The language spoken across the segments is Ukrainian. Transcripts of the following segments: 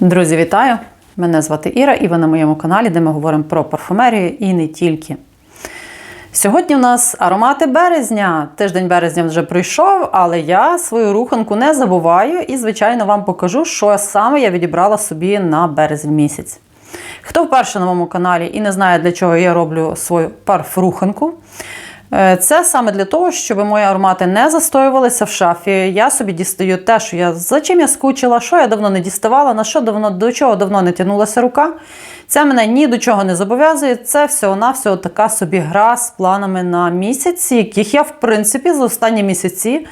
Друзі, вітаю! Мене звати Іра, і ви на моєму каналі, де ми говоримо про парфумерію і не тільки. Сьогодні у нас аромати березня. Тиждень березня вже пройшов, але я свою руханку не забуваю і, звичайно, вам покажу, що саме я відібрала собі на березень місяць. Хто вперше на моєму каналі і не знає, для чого я роблю свою парфруханку, це саме для того, щоб мої аромати не застоювалися в шафі. Я собі дістаю те, що я за чим я скучила, що я давно не діставала, на що давно до чого давно не тягнулася рука. Це мене ні до чого не зобов'язує. Це всього-навсього така собі гра з планами на місяць, яких я, в принципі, за останні місяці.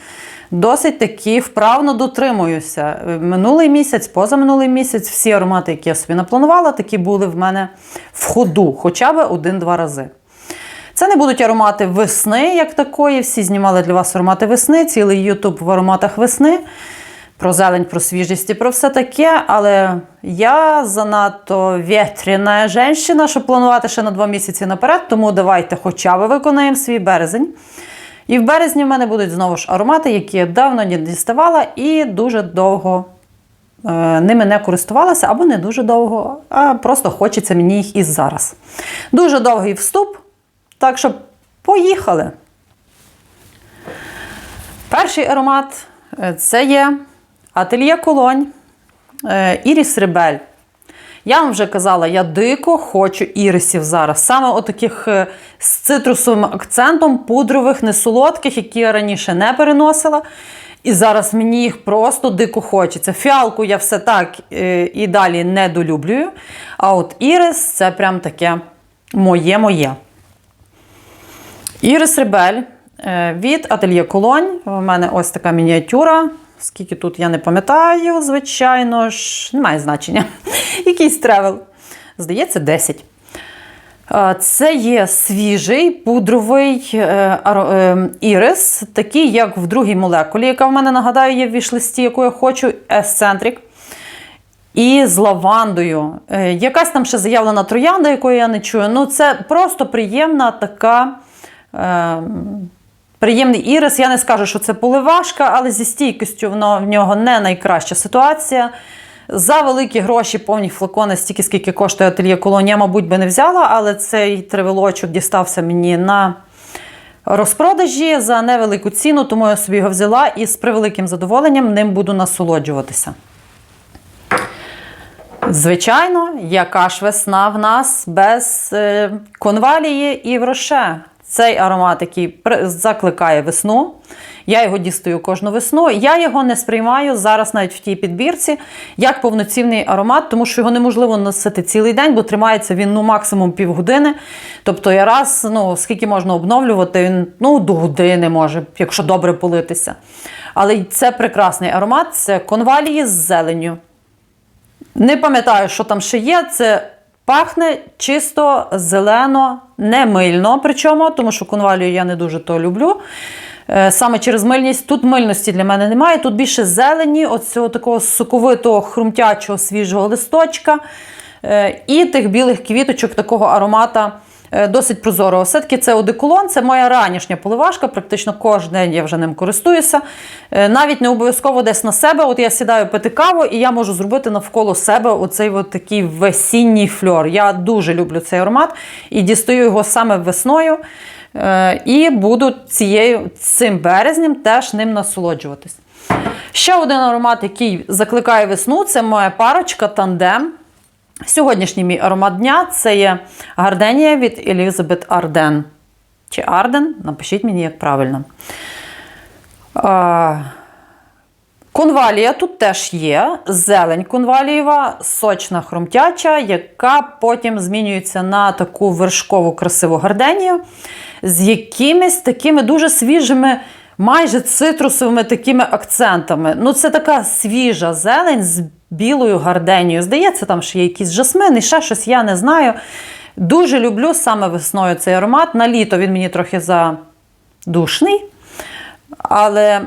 Досить таки вправно дотримуюся. Минулий місяць, позаминулий місяць, всі аромати, які я собі напланувала, такі були в мене в ходу, хоча б один-два рази. Це не будуть аромати весни, як такої. Всі знімали для вас аромати весни, цілий Ютуб в ароматах весни. Про зелень, про свіжість і про все таке. Але я занадто вітряна жінка, щоб планувати ще на два місяці наперед. Тому давайте хоча б виконаємо свій березень. І в березні в мене будуть знову ж аромати, які я давно не діставала і дуже довго е, ними не користувалася, або не дуже довго, а просто хочеться мені їх і зараз. Дуже довгий вступ. Так що поїхали. Перший аромат е, це є Ательє Колонь е, Іріс Ребель. Я вам вже казала, я дико хочу ірисів зараз. Саме отаких е, з цитрусовим акцентом, пудрових, несолодких, які я раніше не переносила. І зараз мені їх просто дико хочеться. Фіалку я все так і далі не долюблюю. А от ірис це прям таке моє-моє. Ірис Ребель е, від Ательє Колонь. У мене ось така мініатюра. Скільки тут я не пам'ятаю, звичайно ж, немає значення. Якийсь тревел. Здається, 10. Це є свіжий пудровий е, е, ірис, такий, як в другій молекулі, яка в мене нагадаю, є в вішлисті, яку я хочу, Есцентрик. І з лавандою. Е, Якась там ще заявлена троянда, якої я не чую. Ну, це просто приємна така. Е, Приємний ірис. Я не скажу, що це поливашка, але зі стійкістю воно в нього не найкраща ситуація. За великі гроші, повні флакони, стільки, скільки коштує ательє колонія, мабуть, би не взяла, але цей тривелочок дістався мені на розпродажі за невелику ціну, тому я собі його взяла і з превеликим задоволенням ним буду насолоджуватися. Звичайно, яка ж весна в нас без е, конвалії і вроше. Цей аромат, який закликає весну. Я його дістаю кожну весну. Я його не сприймаю зараз навіть в тій підбірці як повноцінний аромат, тому що його неможливо носити цілий день, бо тримається він ну, максимум півгодини. Тобто я раз, ну, скільки можна обновлювати, він ну, до години може, якщо добре политися. Але це прекрасний аромат, це конвалії з зеленню. Не пам'ятаю, що там ще є. Це пахне чисто зелено, не мильно. Причому, тому що конвалію я не дуже то люблю. Е, Саме через мильність. Тут мильності для мене немає. Тут більше зелені, оцього такого соковитого, хрумтячого, свіжого листочка. Е, І тих білих квіточок, такого аромата досить прозорого. Все-таки це одеколон, це моя ранішня поливашка, практично кожен день я вже ним користуюся. Е, Навіть не обов'язково десь на себе. От я сідаю пити каву, і я можу зробити навколо себе оцей от такий весінній фльор. Я дуже люблю цей аромат і дістаю його саме весною. Е, І буду цією, цим березнем теж ним насолоджуватись. Ще один аромат, який закликає весну, це моя парочка тандем. Сьогоднішній мій аромат дня це є гарденія від Елізабет Арден. Чи Арден? Напишіть мені, як правильно. А, Конвалія тут теж є. Зелень конвалієва, сочна хрумтяча, яка потім змінюється на таку вершкову красиву гарденію з якимись такими дуже свіжими, майже цитрусовими такими акцентами. Ну, це така свіжа зелень з білою гарденією. Здається, там ще є якийсь жасмин і ще щось, я не знаю. Дуже люблю саме весною цей аромат. На літо він мені трохи задушний. Але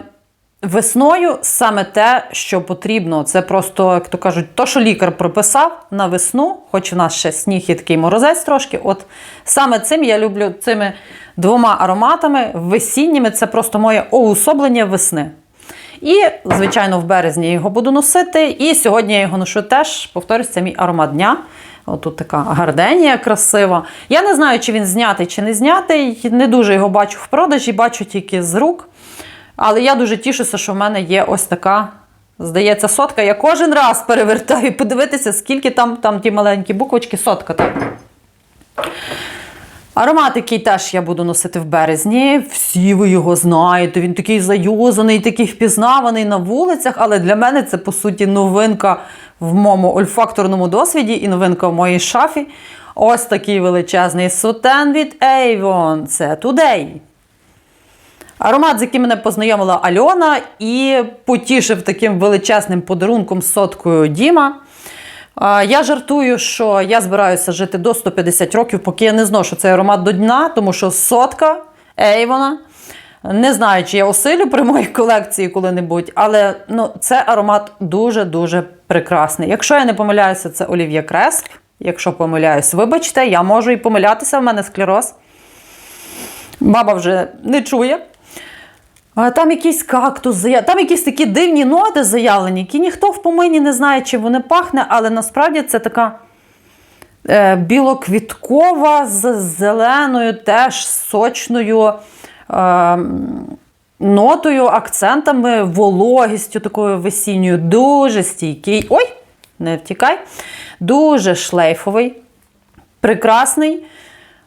весною саме те, що потрібно. Це просто, як то кажуть, то, що лікар прописав на весну, хоч у нас ще сніг і такий морозець трошки. От саме цим я люблю цими двома ароматами весінніми. Це просто моє уособлення весни. І, звичайно, в березні його буду носити. І сьогодні я його ношу теж, повторюсь, це мій аромат дня. Отут така гарденія красива. Я не знаю, чи він знятий, чи не знятий. Не дуже його бачу в продажі, бачу тільки з рук. Але я дуже тішуся, що в мене є ось така, здається, сотка. Я кожен раз перевертаю, подивитися, скільки там, там ті маленькі буквочки, сотка. так. Аромат, який теж я буду носити в березні. Всі ви його знаєте. Він такий заюзаний, такий впізнаваний на вулицях, але для мене це по суті новинка в моєму ольфакторному досвіді і новинка в моїй шафі. Ось такий величезний сутен від Avon. Це Today. Аромат, з яким мене познайомила Альона, і потішив таким величезним подарунком соткою Діма. Я жартую, що я збираюся жити до 150 років, поки я не зношу цей аромат до дна, тому що сотка Ейвона. Не знаю, чи я осилю при моїй колекції коли-небудь, але ну, це аромат дуже-дуже прекрасний. Якщо я не помиляюся, це Олів'є Кресп. Якщо помиляюсь, вибачте, я можу і помилятися, в мене склероз. Баба вже не чує. Там якийсь кактус, там якісь такі дивні ноти заявлені, які ніхто в помині не знає, чим вони пахне, але насправді це така е, білоквіткова з зеленою, теж сочною е, нотою, акцентами, вологістю такою весінньою. Дуже стійкий. Ой, не втікай. Дуже шлейфовий, прекрасний.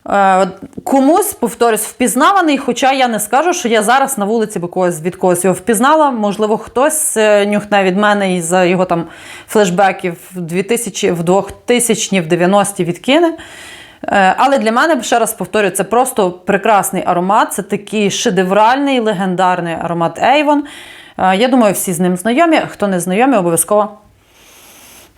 Е, Комусь, повторюсь, впізнаваний, хоча я не скажу, що я зараз на вулиці би когось від когось його впізнала. Можливо, хтось е, нюхне від мене із його там флешбеків в 2000, в 2000 в 90-ті відкине. Е, Але для мене, ще раз повторюю, це просто прекрасний аромат. Це такий шедевральний, легендарний аромат Avon. Е, Я думаю, всі з ним знайомі. Хто не знайомий, обов'язково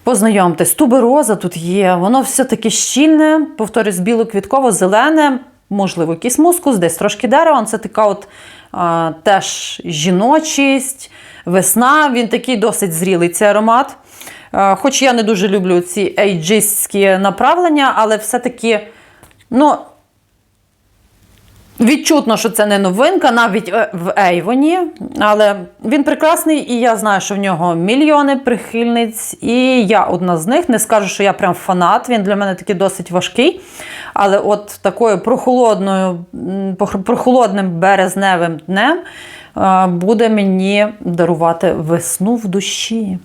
Познайомтесь, тубероза тут є, воно все таке щільне, повторюсь, біло-квітково-зелене, можливо, якийсь мускус, десь трошки дерева. Це така от а, теж жіночість, весна. Він такий досить зрілий цей аромат. А, хоч я не дуже люблю ці ейджистські направлення, але все-таки, ну, Відчутно, що це не новинка, навіть в Ейвоні, але він прекрасний, і я знаю, що в нього мільйони прихильниць, і я одна з них. Не скажу, що я прям фанат. Він для мене такий досить важкий. Але от такою прохолодною, прохолодним березневим днем е, буде мені дарувати весну в душі.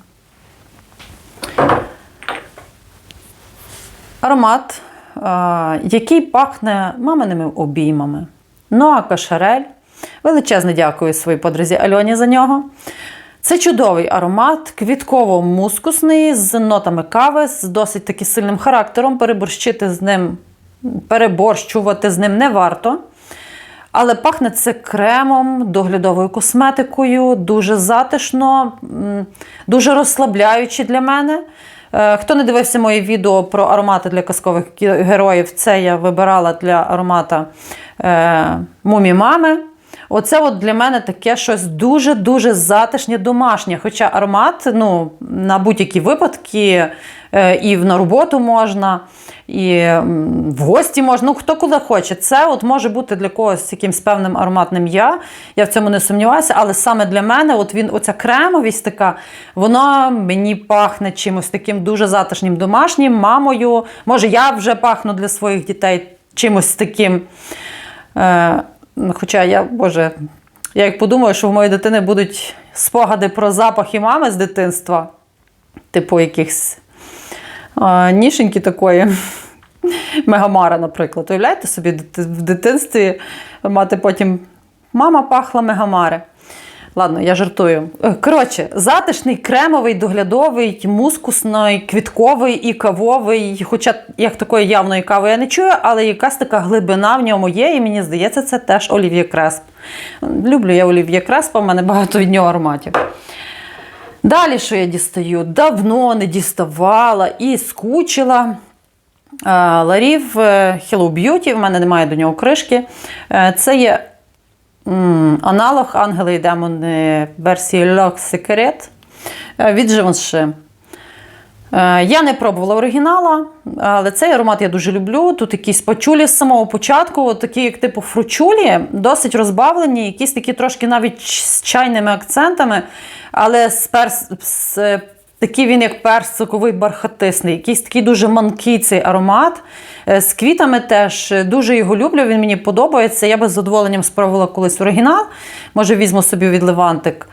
Аромат, е, який пахне маминими обіймами. Ноа Кашарель. Величезне дякую своїй подрузі Альоні за нього. Це чудовий аромат, квітково-мускусний, з нотами кави, з досить таки сильним характером. Переборщити з ним, переборщувати з ним не варто. Але пахне це кремом, доглядовою косметикою, дуже затишно, дуже розслабляюче для мене. Е, Хто не дивився моє відео про аромати для казкових героїв, це я вибирала для аромата е, Мумі Мами. Оце от для мене таке щось дуже-дуже затишнє домашнє. Хоча аромат ну, на будь-які випадки і на роботу можна, і в гості можна. Ну, хто коли хоче. Це от може бути для когось якимсь певним ароматним я. Я в цьому не сумніваюся, але саме для мене, от він, оця кремовість така, вона мені пахне чимось таким дуже затишнім домашнім, мамою. Може, я вже пахну для своїх дітей чимось таким. Е, хоча я, Боже, я як подумаю, що в моєї дитини будуть спогади про запахи мами з дитинства, типу якихось е, нішеньки такої. Мегамара, наприклад. Уявляєте собі в дитинстві мати потім мама пахла мегамари. Ладно, я жартую. Е, Коротше, затишний, кремовий, доглядовий, мускусний, квітковий і кавовий. Хоча як такої явної кави я не чую, але якась така глибина в ньому є, і мені здається, це теж Олів'є Кресп. Люблю я Олів'є Креспа, в мене багато від нього ароматів. Далі, що я дістаю? Давно не діставала і скучила. Е, Ларів е, Hello Beauty, в мене немає до нього кришки. Е, Це є аналог Ангели і демони версії Lux Secret від Givenchy. Е, Я не пробувала оригінала, але цей аромат я дуже люблю. Тут якісь пачулі з самого початку, такі, як типу фручулі, досить розбавлені, якісь такі трошки навіть з чайними акцентами, але з перс... з... такий він як персиковий бархатисний, якийсь такий дуже манкий цей аромат. Е, З квітами теж дуже його люблю, він мені подобається. Я би з задоволенням спробувала колись оригінал. Може, візьму собі від Левантик.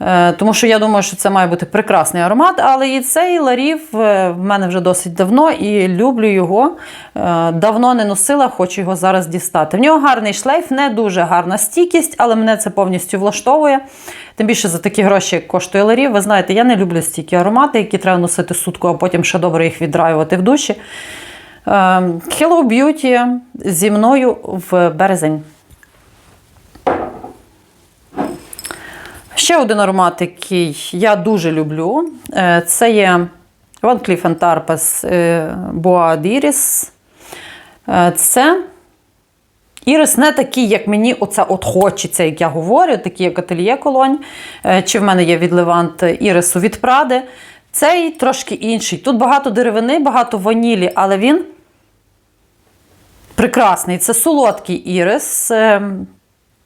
Е, Тому що я думаю, що це має бути прекрасний аромат, але і цей ларів е, в мене вже досить давно і люблю його. Е, Давно не носила, хочу його зараз дістати. В нього гарний шлейф, не дуже гарна стійкість, але мене це повністю влаштовує. Тим більше за такі гроші як коштує ларів. Ви знаєте, я не люблю стійкі аромати, які треба носити сутку, а потім ще добре їх віддраювати в душі. Е, Hello Beauty зі мною в березень. Ще один аромат, який я дуже люблю, е, це є Van Cleef Arpels е, Boa d'Iris. Е, Це ірис не такий, як мені оце от хочеться, як я говорю, такий як Ательє Колонь. Чи в мене є від Левант ірису від Пради. Цей трошки інший. Тут багато деревини, багато ванілі, але він прекрасний. Це солодкий ірис.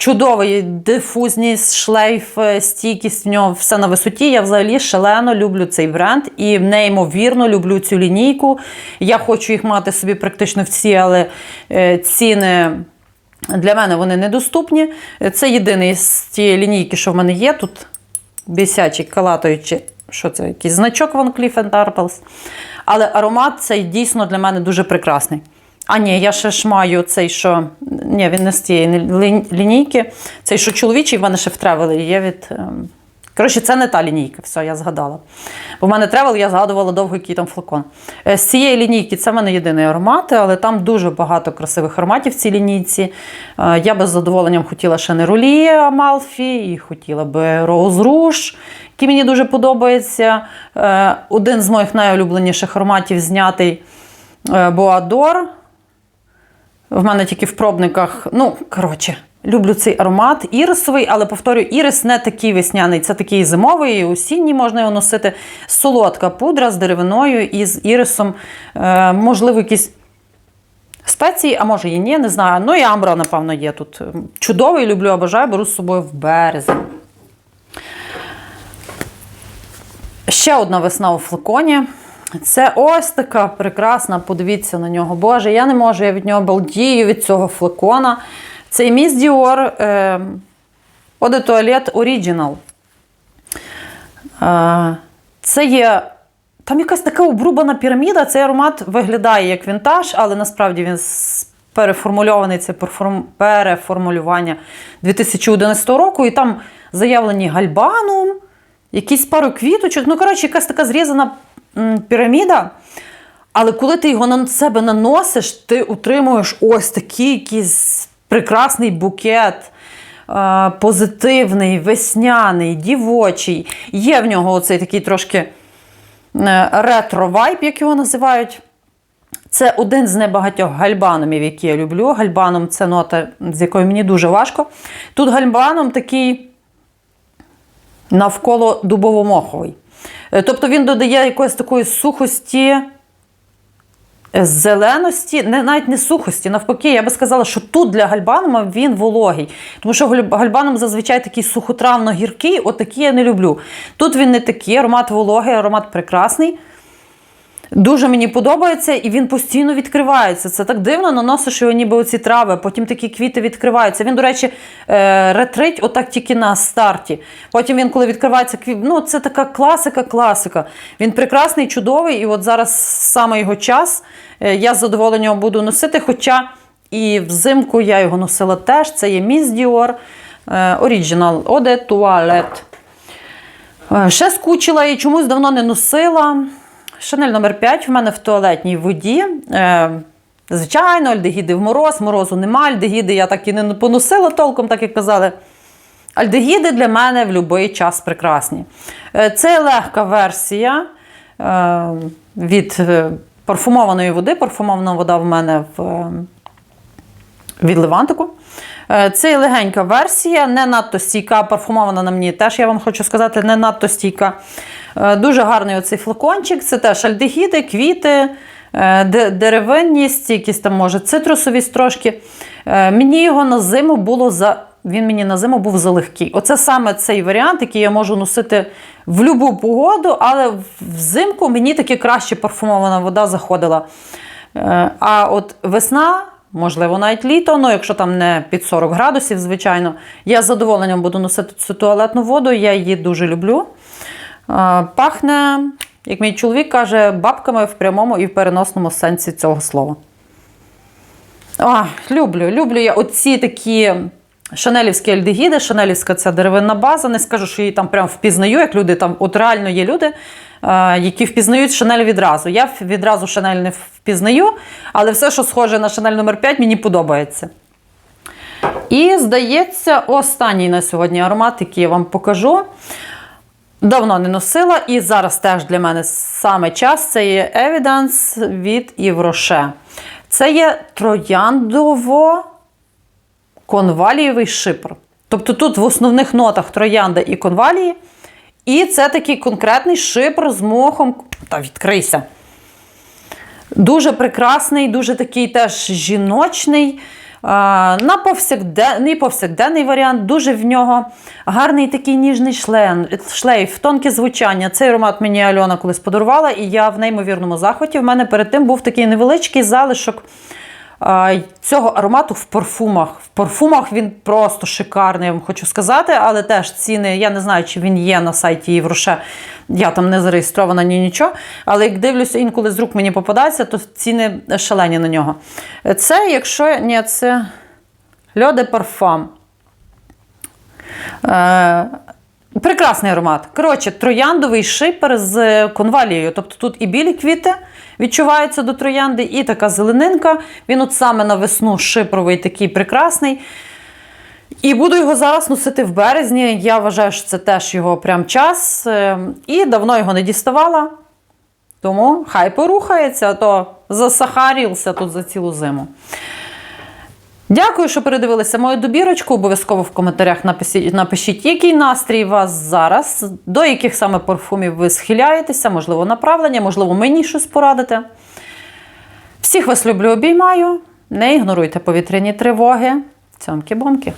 Чудовий дифузність, шлейф, е, стійкість в нього все на висоті. Я взагалі шалено люблю цей бренд і неймовірно люблю цю лінійку. Я хочу їх мати собі практично всі, але е, ціни для мене вони недоступні. Це єдиний з тієї лінійки, що в мене є. Тут бісячий, калатуючи, що це, якийсь значок Van Cleef Arpels. Але аромат цей дійсно для мене дуже прекрасний. А ні, я ще ж маю цей, що. Ні, він не з тієї лі- лінійки. Цей, що чоловічий, в мене ще в тревелі є від. ем, Коротше, це не та лінійка, все, я згадала. Бо в мене тревел, я згадувала довго, який там флакон. Е, З цієї лінійки це в мене єдиний аромат, але там дуже багато красивих ароматів в цій лінійці. Е, Я би з задоволенням хотіла ще Неролі Амалфі, і хотіла би Роуз Руш, який мені дуже подобається. Е, Один з моїх найулюбленіших ароматів знятий Боадор. В мене тільки в пробниках. Ну, коротше, люблю цей аромат. Ірисовий, але повторюю, ірис не такий весняний, це такий зимовий, осінній можна його носити. Солодка пудра з деревиною і з ірисом. Е, можливо, якісь спеції, а може і ні, не знаю. Ну і амбра, напевно, є тут. Чудовий, люблю, обожаю, беру з собою в березень. Ще одна весна у флаконі. Це ось така прекрасна, подивіться на нього. Боже, я не можу, я від нього балдію від цього флакона. Це Міс Діор е, Eau de Original. Це є. Там якась така обрубана піраміда. Цей аромат виглядає як вінтаж, але насправді він переформульований. Це переформулювання 2011 року. І там заявлені гальбанум, якісь пару квіточок. Ну, коротше, якась така зрізана піраміда. Але коли ти його на себе наносиш, ти утримуєш ось такий якийсь прекрасний букет. е, Позитивний, весняний, дівочий. Є в нього оцей такий трошки е, ретро-вайб, як його називають. Це один з небагатьох гальбанумів, які я люблю. Гальбаном це нота, з якою мені дуже важко. Тут гальбаном такий навколо дубово-моховий. Е, Тобто він додає якоїсь такої сухості, е, зеленості, не, навіть не сухості. Навпаки, я би сказала, що тут для гальбанума він вологий. Тому що гальбаном зазвичай такий сухотравно-гіркий, отакий я не люблю. Тут він не такий, аромат вологий, аромат прекрасний. Дуже мені подобається, і він постійно відкривається. Це так дивно, наносиш його ніби оці трави, потім такі квіти відкриваються. Він, до речі, е, ретрить отак тільки на старті. Потім він, коли відкривається ну це така класика, класика. Він прекрасний, чудовий, і от зараз саме його час. Е, Я з задоволенням буду носити. Хоча і взимку я його носила теж. Це є Miss Dior е, Original Eau de Ще скучила і чомусь давно не носила. Шанель номер 5 в мене в туалетній воді. Е, звичайно, альдегіди в мороз, морозу нема. Альдегіди я так і не поносила толком, так як казали. Альдегіди для мене в будь-який час прекрасні. Е, це легка версія е, від парфумованої води. Парфумована вода в мене в, від Левантику. Е, Це легенька версія, не надто стійка, парфумована на мені теж, я вам хочу сказати, не надто стійка. Е, Дуже гарний оцей флакончик. Це теж альдегіди, квіти, е, деревинність, якісь там, може, цитрусовість трошки. Мені його на зиму було за. Він мені на зиму був залегкий. Оце саме цей варіант, який я можу носити в будь-яку погоду, але взимку мені таки краще парфумована вода заходила. А от весна, можливо, навіть літо, ну якщо там не під 40 градусів, звичайно, я з задоволенням буду носити цю туалетну воду, я її дуже люблю. Пахне, як мій чоловік каже, бабками в прямому і в переносному сенсі цього слова. А, люблю, люблю я оці такі шанелівські альдегіди, шанелівська ця деревинна база. Не скажу, що її там прям впізнаю, як люди там, от реально є люди, е, які впізнають Шанель відразу. Я відразу Шанель не впізнаю, але все, що схоже на Шанель номер 5, мені подобається. І, здається, останній на сьогодні аромат, який я вам покажу. Давно не носила, і зараз теж для мене саме час це є Evidence від Rocher. Це є трояндово конвалієвий шипр. Тобто тут в основних нотах троянда і конвалії. І це такий конкретний шипр з мохом. Та відкрийся. Дуже прекрасний, дуже такий теж жіночний. На повсякденний, повсякденний варіант, дуже в нього гарний такий ніжний шлен, шлейф, тонке звучання. Цей аромат мені Альона колись подарувала, і я в неймовірному захваті. В мене перед тим був такий невеличкий залишок цього аромату в парфумах. В парфумах він просто шикарний, я вам хочу сказати, але теж ціни, я не знаю, чи він є на сайті Євроше. Я там не зареєстрована ні нічого. Але як дивлюся, інколи з рук мені попадається, то ціни шалені на нього. Це, якщо ні, це Льоде Парфам. Е, прекрасний аромат. Коротше, трояндовий шипер з конвалією. Тобто тут і білі квіти відчуваються до троянди, і така зеленинка. Він от саме на весну шипровий такий прекрасний. І буду його зараз носити в березні. Я вважаю, що це теж його прям час. Е, І давно його не діставала. Тому хай порухається, а то засахарівся тут за цілу зиму. Дякую, що передивилися мою добірочку. Обов'язково в коментарях напишіть, напишіть, який настрій вас зараз, до яких саме парфумів ви схиляєтеся, можливо, направлення, можливо, мені щось порадите. Всіх вас люблю, обіймаю. Не ігноруйте повітряні тривоги. Цьомки-бомки.